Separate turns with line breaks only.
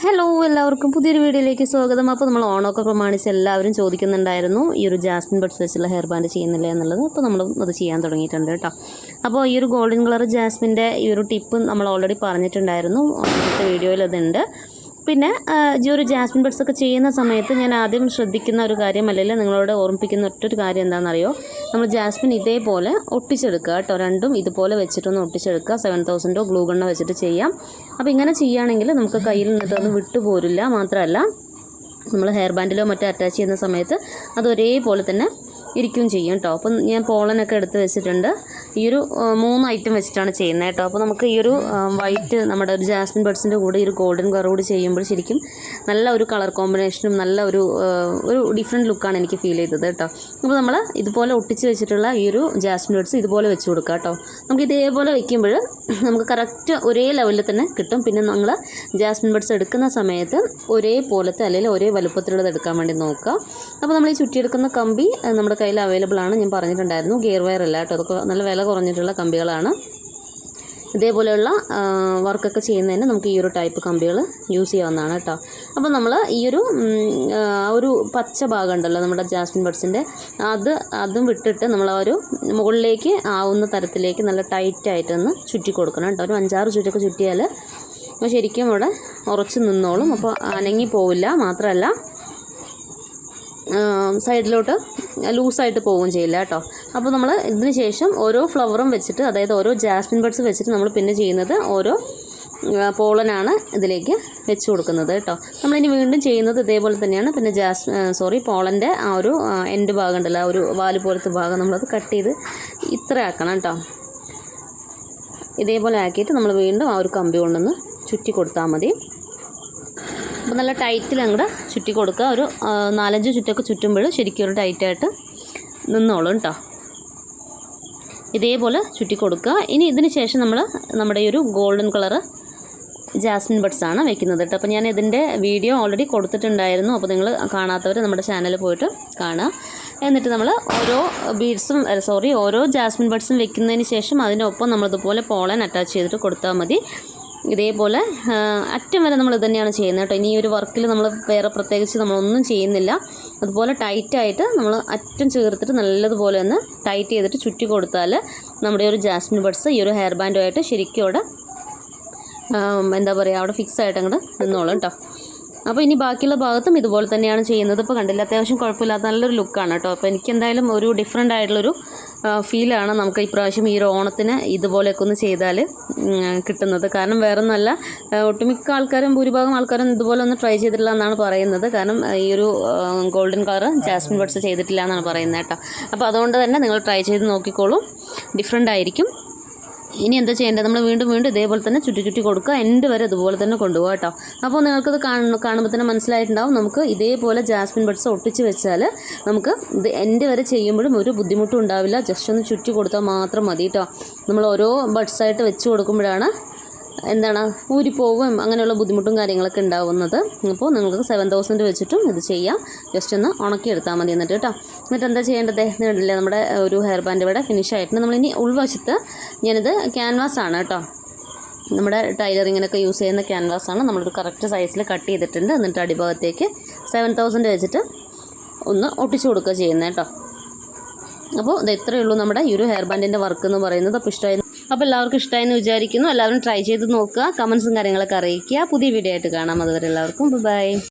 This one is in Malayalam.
ഹലോ എല്ലാവർക്കും പുതിയൊരു വീഡിയോയിലേക്ക് സ്വാഗതം. അപ്പോൾ നമ്മൾ ഓണമൊക്കെ പ്രമാണിച്ച് എല്ലാവരും ചോദിക്കുന്നുണ്ടായിരുന്നു ഈ ഒരു ജാസ്മിൻ ബഡ്സ് വെച്ചുള്ള ഹെയർ ബാൻഡ് ചെയ്യുന്നില്ല? എന്നുള്ളത്. അപ്പോൾ നമ്മൾ അത് ചെയ്യാൻ തുടങ്ങിയിട്ടുണ്ട് കേട്ടോ. അപ്പോൾ ഈ ഒരു ഗോൾഡൻ കളർ ജാസ്മിന്റെ ഈ ഒരു ടിപ്പ് നമ്മൾ ഓൾറെഡി പറഞ്ഞിട്ടുണ്ടായിരുന്നു. അടുത്ത വീഡിയോയിൽ അതുണ്ട്. പിന്നെ ഈ ഒരു ജാസ്മിൻ ബഡ്സ് ഒക്കെ ചെയ്യുന്ന സമയത്ത് ഞാൻ ആദ്യം ശ്രദ്ധിക്കുന്ന ഒരു കാര്യം അല്ലെങ്കിൽ നിങ്ങളോട് ഓർമ്മിപ്പിക്കുന്ന ഒറ്റൊരു കാര്യം എന്താണെന്നറിയോ? നമ്മൾ ജാസ്മിൻ ഇതേപോലെ ഒട്ടിച്ചെടുക്കുക കേട്ടോ. രണ്ടും ഇതുപോലെ വെച്ചിട്ടൊന്ന് ഒട്ടിച്ചെടുക്കുക. സെവൻ തൗസൻഡോ ഗ്ലൂ ഗണ്ണോ വെച്ചിട്ട് ചെയ്യാം. അപ്പോൾ ഇങ്ങനെ ചെയ്യുകയാണെങ്കിൽ നമുക്ക് കയ്യിൽ നിന്നിട്ടൊന്നും വിട്ടുപോരില്ല മാത്രമല്ല നമ്മൾ ഹെയർ ബാൻഡിലോ മറ്റോ അറ്റാച്ച് ചെയ്യുന്ന സമയത്ത് അത് ഒരേപോലെ തന്നെ ഇരിക്കുകയും ചെയ്യും കേട്ടോ അപ്പം ഞാൻ പോളനൊക്കെ എടുത്ത് വെച്ചിട്ടുണ്ട്. ഈ ഒരു മൂന്ന് ഐറ്റം വെച്ചിട്ടാണ് ചെയ്യുന്നത് കേട്ടോ അപ്പോൾ നമുക്ക് ഈ ഒരു വൈറ്റ് നമ്മുടെ ഒരു ജാസ്മിൻ ബഡ്സിന്റെ കൂടെ ഈ ഒരു ഗോൾഡൻ കൂടി ചെയ്യുമ്പോൾ ശരിക്കും നല്ല ഒരു കളർ കോമ്പിനേഷനും നല്ല ഒരു ഒരു ഡിഫറെന്റ് ലുക്കാണ് എനിക്ക് ഫീൽ ചെയ്തത് കേട്ടോ അപ്പോൾ നമ്മൾ ഇതുപോലെ ഒട്ടിച്ച് വെച്ചിട്ടുള്ള ഈ ഒരു ജാസ്മിൻ ബഡ്സ് ഇതുപോലെ വെച്ച് കൊടുക്കുക കേട്ടോ നമുക്ക് ഇതേപോലെ വെക്കുമ്പോൾ നമുക്ക് കറക്റ്റ് ഒരേ ലെവലിൽ തന്നെ കിട്ടും. പിന്നെ നമ്മൾ ജാസ്മിൻ ബഡ്സ് എടുക്കുന്ന സമയത്ത് ഒരേപോലത്തെ അല്ലെങ്കിൽ ഒരേ വലുപ്പത്തിലുള്ളത് എടുക്കാൻ വേണ്ടി നോക്കുക. അപ്പോൾ നമ്മൾ ഈ ചുറ്റിയെടുക്കുന്ന കമ്പി നമ്മുടെ കയ്യിൽ അവൈലബിൾ ആണ്. ഞാൻ പറഞ്ഞിട്ടുണ്ടായിരുന്നു. ഗിയർ വയർ അല്ല കേട്ടോ. അതൊക്കെ നല്ല വില കുറഞ്ഞിട്ടുള്ള കമ്പികളാണ്. ഇതേപോലെയുള്ള വർക്കൊക്കെ ചെയ്യുന്നതിന് നമുക്ക് ഈ ഒരു ടൈപ്പ് കമ്പികൾ യൂസ് ചെയ്യാവുന്നതാണ് കേട്ടോ. അപ്പോൾ നമ്മൾ ഈ ഒരു ഒരു പച്ച ഭാഗം ഉണ്ടല്ലോ നമ്മുടെ ജാസ്മിൻ ബഡ്സിന്റെ അത് അതും വിട്ടിട്ട് നമ്മൾ ആ ഒരു മുകളിലേക്ക് ആവുന്ന തരത്തിലേക്ക് നല്ല ടൈറ്റായിട്ടൊന്ന് ചുറ്റി കൊടുക്കണം കേട്ടോ. ഒരു അഞ്ചാറ് ചുറ്റൊക്കെ ചുറ്റിയാൽ അപ്പോൾ ശരിക്കും ഇവിടെ ഉറച്ച് നിന്നോളും. അപ്പോൾ അനങ്ങി പോവില്ല. മാത്രമല്ല സൈഡിലോട്ട് ലൂസായിട്ട് പോവുകയും ചെയ്യില്ല കേട്ടോ. അപ്പോൾ നമ്മൾ ഇതിന് ശേഷം ഓരോ ഫ്ലവറും വെച്ചിട്ട് അതായത് ഓരോ ജാസ്മിൻ ബഡ്സ് വെച്ചിട്ട് നമ്മൾ പിന്നെ ചെയ്യുന്നത് ഓരോ പോളനാണ് ഇതിലേക്ക് വെച്ച് കൊടുക്കുന്നത് കേട്ടോ. നമ്മളിനി വീണ്ടും ചെയ്യുന്നത് ഇതേപോലെ തന്നെയാണ്. പിന്നെ ജാസ് സോറി പോളന്റെ ആ ഒരു എൻഡ് ഭാഗം ഉണ്ടല്ലോ ആ ഒരു വാൽ പോലത്തെ ഭാഗം നമ്മളത് കട്ട് ചെയ്ത് ഇത്ര ആക്കണം കേട്ടോ. ഇതേപോലെ ആക്കിയിട്ട് നമ്മൾ വീണ്ടും ആ ഒരു കമ്പി കൊണ്ടൊന്ന് ചുറ്റി കൊടുത്താൽ മതി. അപ്പോൾ നല്ല ടൈറ്റിൽ അങ്ങോട്ട് ചുറ്റി കൊടുക്കുക. ഒരു നാലഞ്ച് ചുറ്റൊക്കെ ചുറ്റുമ്പോൾ ശരിക്കും ഒരു ടൈറ്റായിട്ട് നിന്നോളും കേട്ടോ. ഇതേപോലെ ചുറ്റി കൊടുക്കുക. ഇനി ഇതിന് ശേഷം നമ്മൾ നമ്മുടെ ഈ ഒരു ഗോൾഡൻ കളറ് ജാസ്മിൻ ബഡ്സ് ആണ് വെക്കുന്നത് കേട്ടോ. അപ്പോൾ ഞാൻ ഇതിന്റെ വീഡിയോ ഓൾറെഡി കൊടുത്തിട്ടുണ്ടായിരുന്നു. അപ്പോൾ നിങ്ങൾ കാണാത്തവർ നമ്മുടെ ചാനലിൽ പോയിട്ട് കാണുക. എന്നിട്ട് നമ്മൾ ഓരോ ബീഡ്സും സോറി ഓരോ ജാസ്മിൻ ബഡ്സും വെക്കുന്നതിന് ശേഷം അതിനൊപ്പം നമ്മളിതുപോലെ പോളൻ അറ്റാച്ച് ചെയ്തിട്ട് കൊടുത്താൽ മതി. ഇതേപോലെ അറ്റം വരെ നമ്മൾ ഇത് തന്നെയാണ് ചെയ്യുന്നത് കേട്ടോ. ഇനി ഈ ഒരു വർക്കിൽ നമ്മൾ വേറെ പ്രത്യേകിച്ച് നമ്മളൊന്നും ചെയ്യുന്നില്ല. അതുപോലെ ടൈറ്റായിട്ട് നമ്മൾ അറ്റം ചേർത്തിട്ട് നല്ലതുപോലെ ഒന്ന് ടൈറ്റ് ചെയ്തിട്ട് ചുറ്റി കൊടുത്താൽ നമ്മുടെ ഒരു ജാസ്മിൻ ബഡ്സ് ഈ ഒരു ഹെയർ ബാൻഡുമായിട്ട് ശരിക്കും അവിടെ എന്താ പറയുക അവിടെ ഫിക്സ് ആയിട്ട് അങ്ങോട്ട് നിന്നോളും കേട്ടോ. അപ്പോൾ ഇനി ബാക്കിയുള്ള ഭാഗത്തും ഇതുപോലെ തന്നെയാണ് ചെയ്യുന്നത്. ഇപ്പോൾ കണ്ടില്ല അത്യാവശ്യം കുഴപ്പമില്ലാത്ത നല്ലൊരു ലുക്കാണ് കേട്ടോ. അപ്പോൾ എനിക്ക് എന്തായാലും ഒരു ഡിഫറെന്റ് ആയിട്ടുള്ളൊരു ഫീലാണ് നമുക്ക് ഇപ്രാവശ്യം ഈ ഒരു ഓണത്തിന് ഇതുപോലെയൊക്കെ ഒന്ന് ചെയ്താൽ കിട്ടുന്നത്. കാരണം വേറെ ഒന്നല്ല ഒട്ടുമിക്ക ആൾക്കാരും ഭൂരിഭാഗം ആൾക്കാരും ഇതുപോലെ ഒന്ന് ട്രൈ ചെയ്തിട്ടില്ല എന്നാണ് പറയുന്നത്. കാരണം ഈ ഒരു ഗോൾഡൻ കളർ ജാസ്മിൻ ബഡ്സ് ചെയ്തിട്ടില്ല എന്നാണ് പറയുന്നത് കേട്ടോ. അപ്പോൾ അതുകൊണ്ട് തന്നെ നിങ്ങൾ ട്രൈ ചെയ്ത് നോക്കിക്കോളൂ. ഡിഫറെന്റ് ആയിരിക്കും. ഇനി എന്താ ചെയ്യേണ്ടത്? നമ്മൾ വീണ്ടും വീണ്ടും ഇതേപോലെ തന്നെ ചുറ്റി ചുറ്റി കൊടുക്കുക. എൻഡ് വരെ ഇതുപോലെ തന്നെ കൊണ്ടുപോകുക കേട്ടോ. അപ്പോൾ നിങ്ങൾക്കത് കാണുന്ന കാണുമ്പോൾ തന്നെ മനസ്സിലായിട്ടുണ്ടാവും. നമുക്ക് ഇതേപോലെ ജാസ്മിൻ ബഡ്സ് ഒട്ടിച്ച് വെച്ചാൽ നമുക്ക് ഇത് എൻഡ് വരെ ചെയ്യുമ്പോഴും ഒരു ബുദ്ധിമുട്ടും ഉണ്ടാവില്ല. ജസ്റ്റ് ഒന്ന് ചുറ്റി കൊടുത്താൽ മാത്രം മതി കേട്ടോ. നമ്മൾ ഓരോ ബഡ്സായിട്ട് വെച്ച് കൊടുക്കുമ്പോഴാണ് എന്താണ് ഊരിപ്പോവും അങ്ങനെയുള്ള ബുദ്ധിമുട്ടും കാര്യങ്ങളൊക്കെ ഉണ്ടാവുന്നത്. അപ്പോൾ നിങ്ങൾക്ക് സെവൻ തൗസൻഡ് വെച്ചിട്ടും ഇത് ചെയ്യാം. ജസ്റ്റ് ഒന്ന് ഉണക്കി എടുത്താൽ മതി എന്നിട്ട് കേട്ടോ. എന്നിട്ട് എന്താ ചെയ്യേണ്ടത്? കണ്ടില്ലേ നമ്മുടെ ഒരു ഹെയർ ബാൻഡ് ഇവിടെ ഫിനിഷ് ആയിട്ടുണ്ട്. നമ്മളിനി ഉൾവശത്ത് ഞാനിത് ക്യാൻവാസ് ആണ് കേട്ടോ. നമ്മുടെ ടൈലറിങ്ങിനൊക്കെ യൂസ് ചെയ്യുന്ന ക്യാൻവാസ് ആണ്. നമ്മളൊരു കറക്റ്റ് സൈസിൽ കട്ട് ചെയ്തിട്ടുണ്ട്. എന്നിട്ട് അടിഭാഗത്തേക്ക് സെവൻ തൗസൻഡ് വെച്ചിട്ട് ഒന്ന് ഒട്ടിച്ചു കൊടുക്കുക ചെയ്യുന്നത് കേട്ടോ. അപ്പോൾ ഇത് ഇത്രയേ ഉള്ളൂ നമ്മുടെ ഈ ഒരു ഹെയർ ബാൻഡിന്റെ വർക്ക് എന്ന് പറയുന്നത്. അപ്പോൾ ഇഷ്ടമായി അപ്പോൾ എല്ലാവർക്കും ഇഷ്ടമായി എന്ന് വിചാരിക്കുന്നു. എല്ലാവരും ട്രൈ ചെയ്ത് നോക്കുക. കമൻസും കാര്യങ്ങളൊക്കെ അറിയിക്കുക. പുതിയ വീഡിയോ ആയിട്ട് കാണാം. അതുവരെ എല്ലാവർക്കും ബൈ